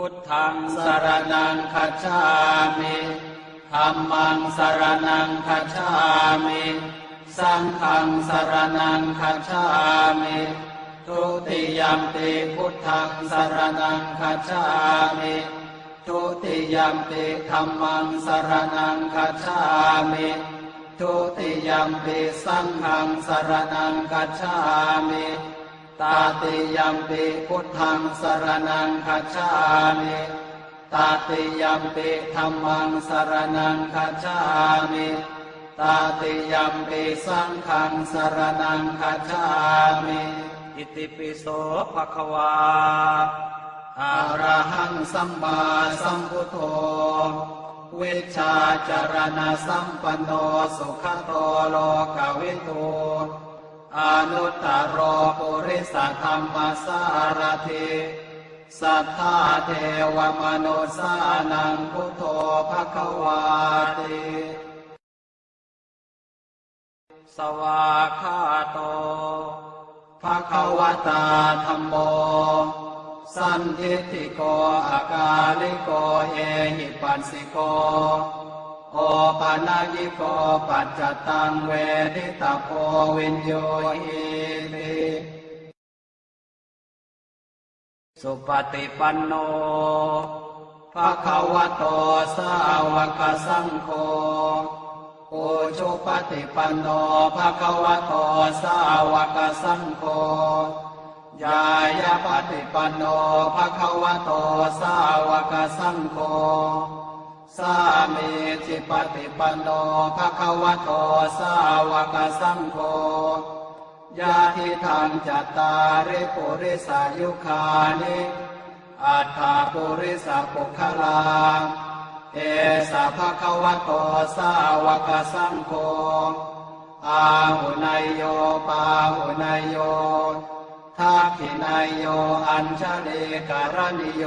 พุทธังสรนังคัจฉามิธัมมังสรนังคัจฉามิสังฆังสรนังคัจฉามิทุติยมปิพุทธังสรนังคัจฉามิทุติยมปิธัมมังสรนังคัจฉามิทุติยมปิสังฆังสรนังคัจฉามิ ตาติยัมปิพุทธังสรนังคัจฉามิตาติยัมปิธรรมังสรนังคัจฉามิตาติยัมปิสังฆังสรนังคัจฉามิอิติปิโสภะคะวาอะระหังสัมมาสัมพุทโธเวชาจารณะสัมปันโนสุขโตโลกวิทู อนุตตรโปุริสธรรมสารถิสัทธาเทวมนุสานังพุทโธภควาติสวาคาโตภะคะวตาธรรมโม สันทิฏฐิโกอากาลิโกเอหิปัสสิโก โอปานายิโกปัจจตังเวทิตาโพวินโยหิติสุปฏิปันโนภะคะวะโตสาวกสังโฆโอชุปฏิปันโนภะคะวะโตสาวกสังโฆยายาปฏิปันโนภะคะวะโตสาวกสังโฆ สามีจิปฏิปันโนภะคะวะโตสาวกสังโฆยาทิทางจัตตาริปุริสายุคานิอัฏฐาปุริสปุคลาเอสะภะคะวะโตสาวกสังโฆอาหุนายโยปาหุนายโยทักขินายโย อัญชลีการณิโย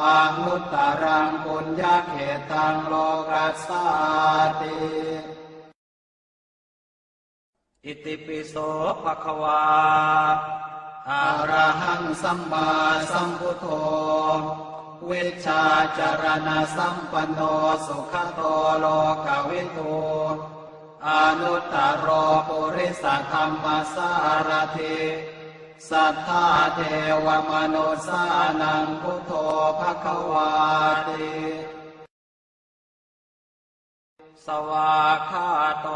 อานุตตรังปุญญาเขตังโลกัสสาติอิติปิโสภะคะวาอะระหังสัมมาสัมพุทโธเวชาจารณะสัมปันโนสุขโตโลกวิทูอนุตตรโรปุริสธรรมสารถิ สัทธาเทวมนุสานังพุทโธภะคะวาติสวาคาโต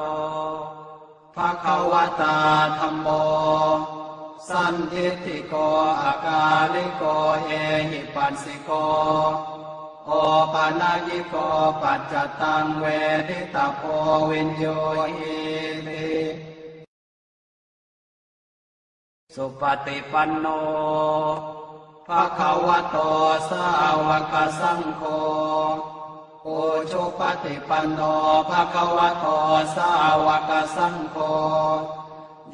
ภะคะวตาธรรมโม สันทิฏฐิโกอากาลิโกเอหิปัสสิโกโอปานายิโกปัจจตังเวทิตาโพวินโยหิติ สุปฏิปันโนภะคะวะโตสาวกสังโฆโอชุปฏิปันโนภะคะวะโตสาวกสังโฆ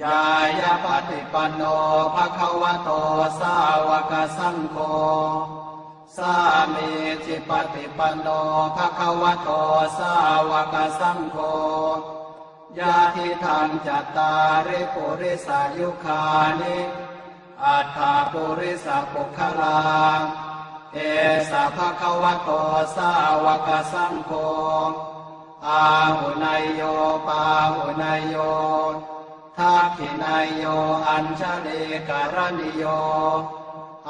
ยายาปฏิปันโนภะคะวะโตสาวกสังโฆสามีจิปฏิปันโนภะคะวะโตสาวกสังโฆ ยาทิทางจัตตาริปุริสายุคานิอัฏฐาปุริสปุคลาเอสะภะคะวะโตสาวกสังโฆอาหุนายโยปาหุนายโยทักขินายโยอัญชลีการณิโย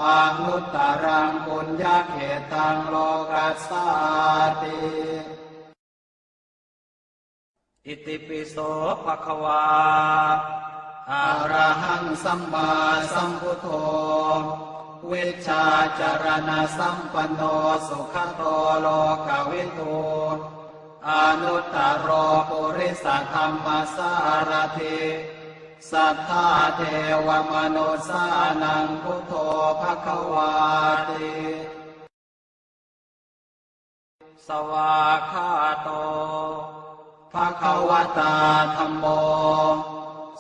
อานุตตรังปุญญาเขตังโลกัสสาติ อิติปิโสภะคะวาอะระหังสัมมาสัมพุทโธเวชาจารณะสัมปันโนสุขโตโลกวิทูอนุตตรโปุริสธรรมสารถิสัทธาเทวมนุสานังพุทโธภคะวาติสวาคาโต ภะคะวตาธรรมโม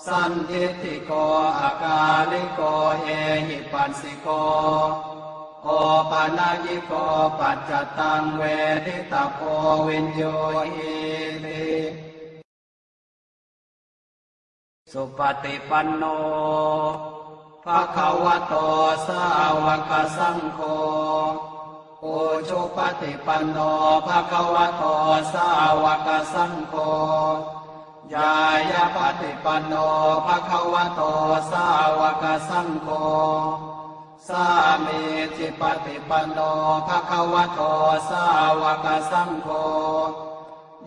สันทิโกอากาลิโกเอหิปัสสิโกโอปานายิโกปัจจตังเวทิตาโพวินโยหิติสุปฏิปันโนภะคะวะโตสาวกสังโฆ โอชุปฏิปันโนภะคะวะโตสาวกสังโฆยายาปฏิปันโนภะคะวะโตสาวกสังโฆสามีจิปฏิปันโนภะคะวะโตสาวกสังโฆ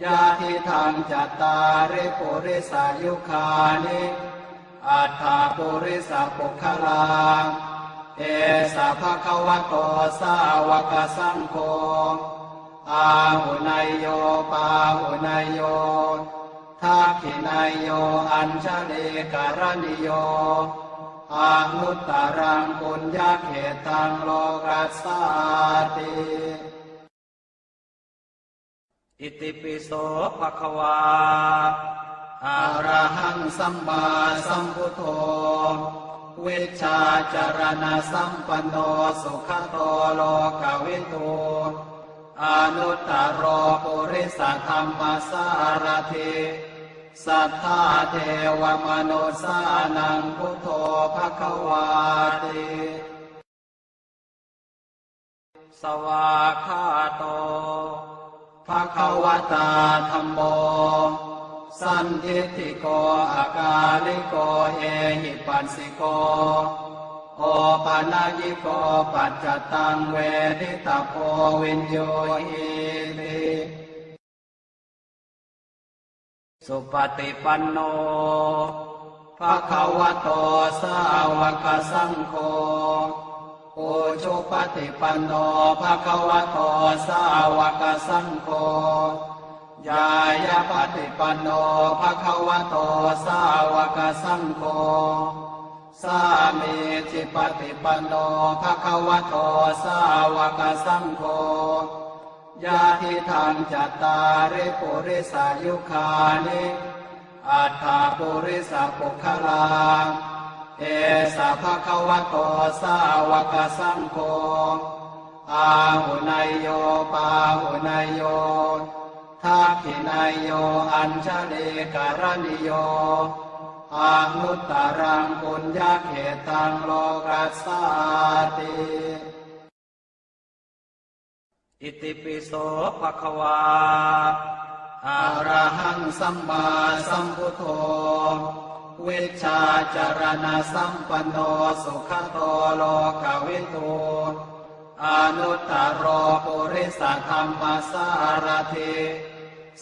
ญาติทางจัตตาริปุริสายุคานิอัฏฐาปุริสปุคลา เอสะภะคะวะโตสาวกสังโฆอาหุนายโยปาหุนายโยทักขินายโยอัญชลีการณิโยอานุตตรังปุญญาเขตังโลกัสสาติอิติปิโสภะคะวาอะระหังสัมมาสัมพุทโธ วชชาจารณะสัมปันโนสุขโตโลกวิทูอนุตตรโรปุริสธรรมสารถิสัทธาเทวมนุสานังพุทโธภควาติสวาคาโตภควตาธัมโม สันทิฏฐิโกอากาลิโกเอหิปัสสิโก โอปานายิโกปัจจตังเวทิตาโพวินโยอิติสุปฏิปันโนภะคะวะโตสาวกสังโฆโอชุปฏิปันโนภะคะวะโตสาวกสังโฆ ยายาปฏิปันโนภะคะวะโตสาวกสังโฆสามีจิปฏิปันโนภะคะวะโตสาวกสังโฆญาติทางจัตตาริปุริสายุคานิอัฏฐาปุริสปุคลาเอสะภะคะวะโตสาวกสังโฆอาหุนายโยปาหุนายโย ทักขินายโยอัญชลีการณิโยอานุตตรังปุญญาเขตังโลกัสสาติอิติปิโสภะคะวาอะระหังสัมมาสัมพุทโธเวชชาจารณะสัมปันโนสุขโตโลกวิทูอนุตตรโรปุริสธรรมสารถิ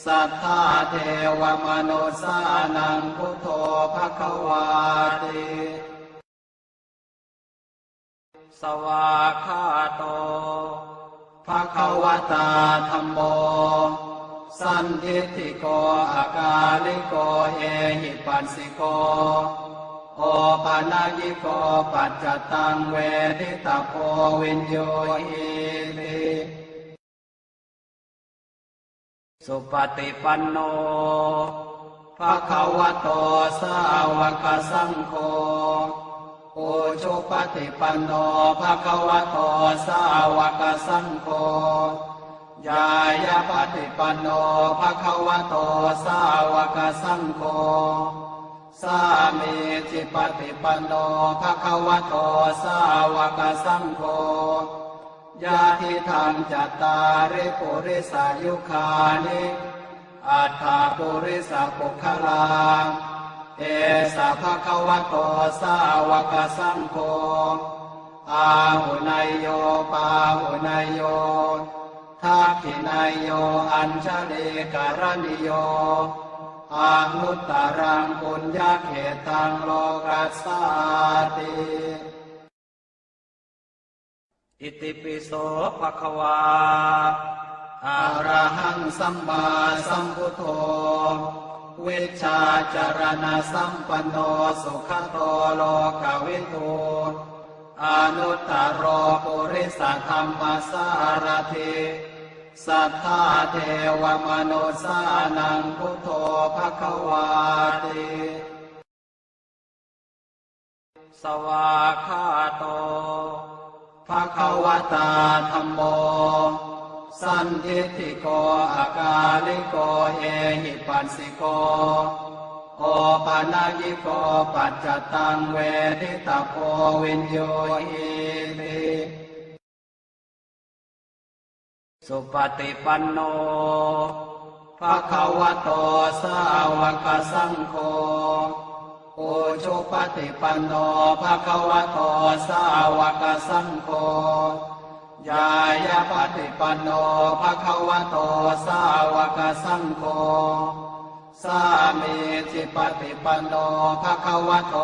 สัทธาเทวมนุสานังพุทโธภคะวาติสวาคาโตภควตาธัมโม สันทิฏฐิโกอากาลิโกเอหิปัสสิโก โอปานายิโกปัจจตังเวทิตาโพวินโยอิติ สุปฏิปันโนภะคะวะโตสาวกสังโฆโอชุปฏิปันโนภะคะวะโตสาวกสังโฆยายาปฏิปันโนภะคะวะโตสาวกสังโฆสามีจิปฏิปันโนภะคะวะโตสาวกสังโฆ ญาติทางจัตตาริปุริสายุคานิอัฏฐาปุริสปุคลาเอสะภะคะวะโตสาวกสังโฆอาหุนายโยปาหุนายโยทักขินายโยอัญชลีการณิโยอานุตตรังปุญญาเขตังโลกัสสาติ อิติปิโสภะคะวาอะระหังสัมมาสัมพุทโธ เวชาจารณะสัมปันโนสุขโตโลกวิทูอนุตตรโรปุริสธรรมสารถิสัทธาเทวมนุสานังพุทโธภะคะวาติสวาคาโต ภะคะวตาธัมโม สันทิฏฐิโกอากาลิโกเอหิปัสสิโก โอปานายิโกปัจจตังเวทิตาโพวินโยหิติสุปฏิปันโนภะคะวะโตสาวกสังโฆ โอชุปฏิปันโนภะคะวะโตสาวกสังโฆยายาปฏิปันโนภะคะวะโตสาวกสังโฆสามีจิปฏิปันโนภะคะวะโต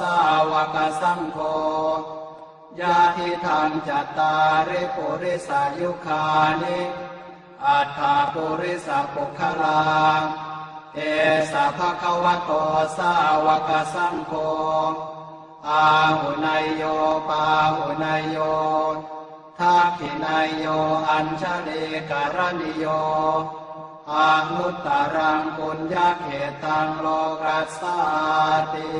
สาวกสังโฆยาทิทางจัตตาริปุริสายุคานิอัฏฐาปุริสปุคลา เอสะภะคะวะโตสาวกสังโฆอาหุนายโยปาหุนายโยทักขินายโยอัญชลีการณิโยอานุตตรังปุญญาเขตังโลกัสสาติ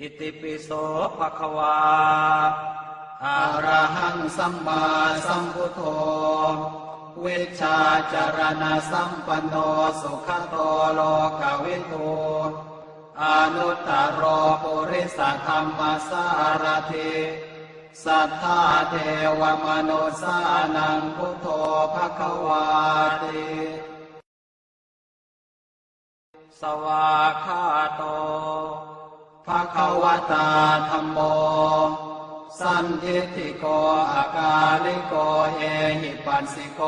อิติปิโสภะคะวาอะระหังสัมมาสัมพุทโธ วชชาจารณะสัมปันโนสุขโตโลกวิทูอนุตตรโปุริสธรรมสารถิสัทธาเทวมนุสานังพุทโธภควาติสวาคาโตภควตาธัมโม สันทิฏฐิโกอากาลิโกเอหิปัสสิโก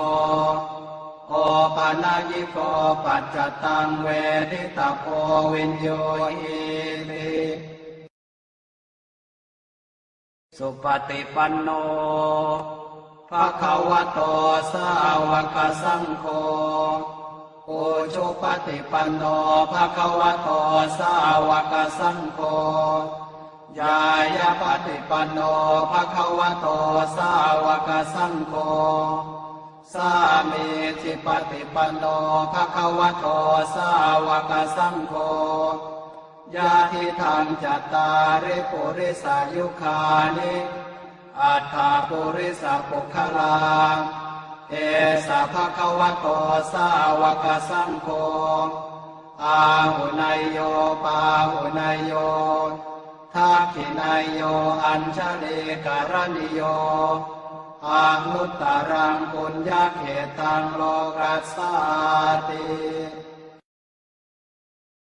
โอปานายิโกปัจจตังเวทิตาโพวินโยหิติสุปฏิปันโนภะคะวะโตสาวกสังโฆโอชุปฏิปันโนภะคะวะโตสาวกสังโฆ ยายาปฏิปันโนภะคะวะโตสาวกสังโฆสามีจิปฏิปันโนภะคะวะโตสาวกสังโฆยาทิทางจัตตาริปุริสายุคานิอัฏฐาปุริสปุคลาเอสะภะคะวะโตสาวกสังโฆอาหุนายโยปาหุนายโย ทักขินายโยอัญชลีการณิโยอานุตตรังปุญญาเขตังโลกัสสาติ